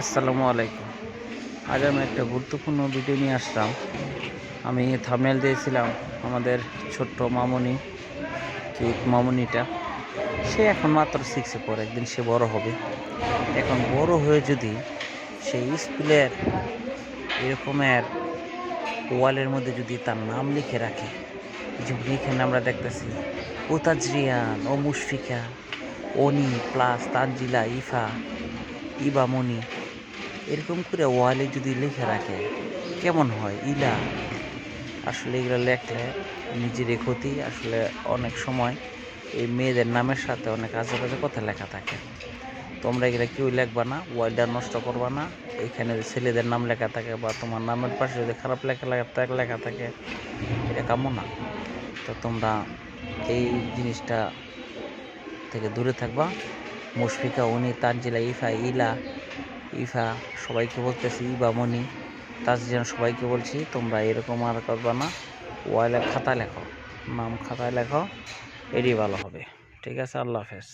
আসসালামু আলাইকুম। আজ আমি একটা গুরুত্বপূর্ণ ভিডিও নিয়ে আসলাম। আমি থামনেল দিয়েছিলাম আমাদের ছোট্ট মামনি কিউট মামনিটা। সে এখন মাত্র সিক্সে পড়ে, একদিন সে বড় হবে। এখন বড় হয়ে যদি সেই স্কুলের এরকমের ওয়ালের মধ্যে যদি তার নাম লিখে রাখে যেমন এখানে আমরা দেখতেছি, ও তাজরিয়ান, ও মুশফিকা, অনি, প্লাস তানজিলা, ইফা, ইবামনি এরকম করে ওয়ালে যদি লিখে রাখে, কেমন হয়? ইলা। আসলে এগুলো লেখলে নিজেরই ক্ষতি। আসলে অনেক সময় এই মেয়েদের নামের সাথে অনেক আজে বাজে কথা লেখা থাকে। তোমরা এগুলো কেউ লেখবা না, ওয়ালটা নষ্ট করবা না। এখানে ছেলেদের নাম লেখা থাকে বা তোমার নামের পাশে যদি খারাপ লেখা লেখা লেখা থাকে, এটা কামো না। তো তোমরা এই জিনিসটা থেকে দূরে থাকবা। মুশফিকা, উনি, তানজিলা, ইফা, ইলা ইফা সবাইকে বলতেছি, বা মনি যেন সবাইকে বলছি, তোমরা এরকম আর করবা না। ওয়ালে খাতা লেখো, নাম খাতায় লেখো এটি ভালো হবে। ঠিক আছে, আল্লাহ হাফেজ।